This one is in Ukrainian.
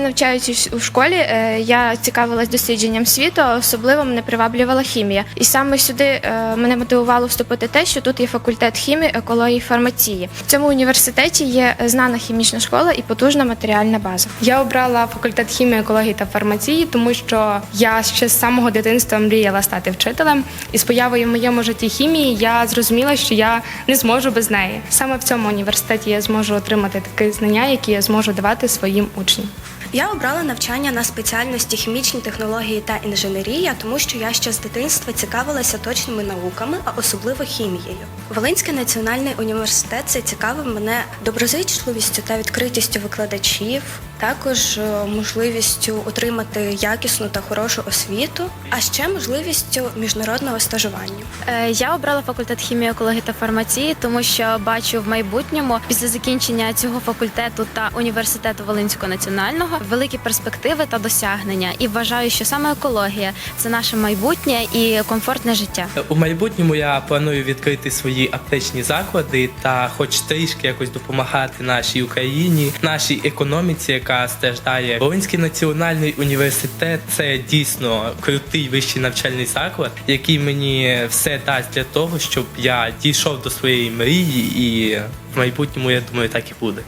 навчаючись у школі, е, я цікавилась дослідженням світу, особливо мене приваблювала хімія. І саме сюди е, мене мотивувало вступити те, що тут є факультет хімії, екології, фармації. В цьому університеті є знана хімічна школа і потужна матеріальна база. Я обрала факультет хімії, екології та фармації, тому що я ще з самого дитинства мріяла стати вчителем. І з появою в моєму житті хімії я зрозуміла, що я не зможу без неї. Саме в цьому університеті я зможу отримати такі знання, які я зможу давати своїм учням. Я обрала навчання на спеціальності хімічні технології та інженерія, тому що я ще з дитинства цікавилася точними науками, а особливо хімією. Волинський національний університет зацікавив мене доброзичливістю та відкритістю викладачів, також е, можливістю отримати якісну та хорошу освіту, а ще можливістю міжнародного стажування. Е, Я обрала факультет хімії, екології та фармації, тому що бачу в майбутньому після закінчення цього факультету та університету Волинського національного великі перспективи та досягнення. І вважаю, що саме екологія це наше майбутнє і комфортне життя. У майбутньому я планую відкрити свої аптечні заклади та хоч трішки якось допомагати нашій Україні, нашій економіці, яка страждає. Волинський національний університет це дійсно крутий вищий навчальний заклад, який мені все дасть для того, щоб я дійшов до своєї мрії, і в майбутньому я думаю, так і буде.